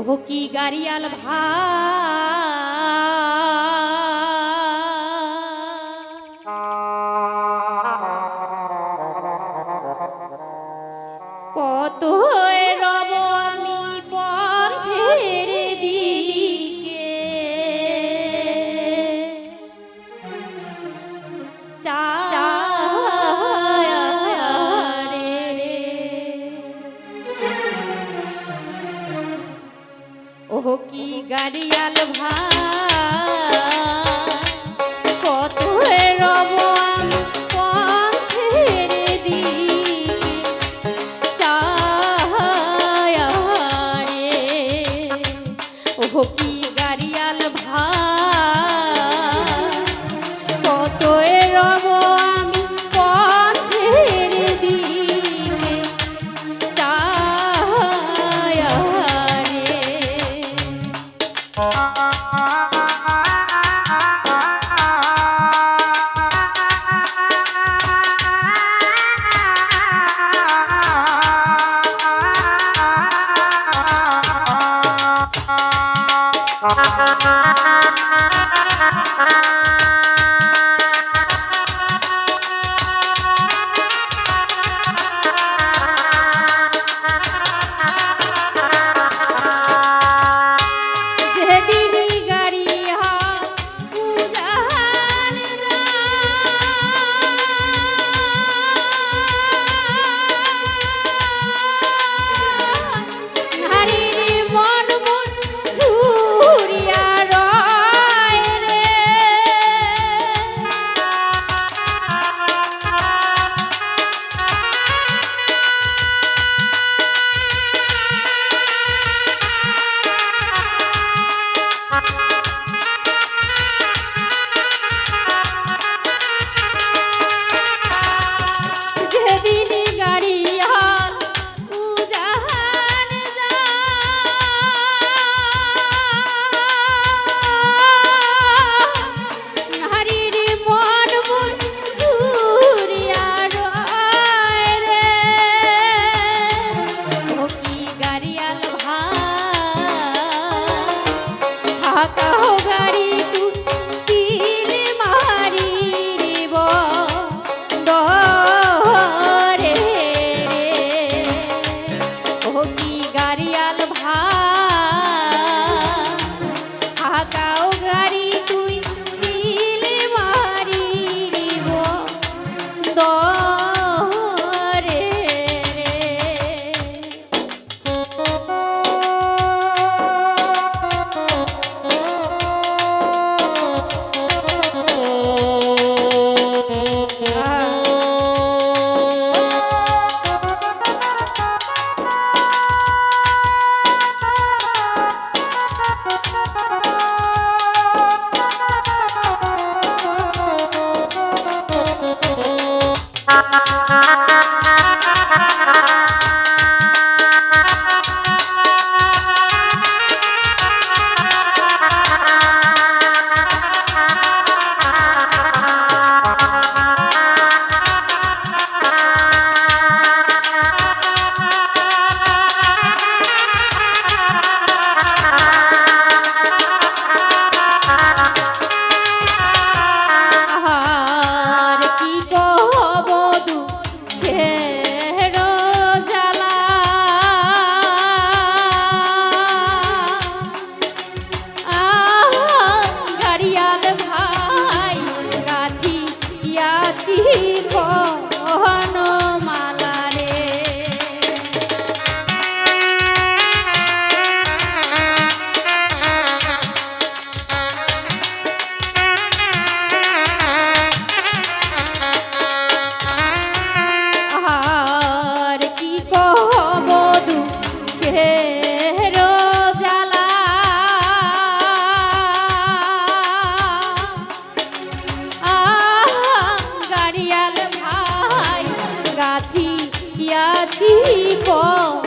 ও কি গাড়িয়াল কত কি যেদিনই Thank you. পৃথিবী আছি কর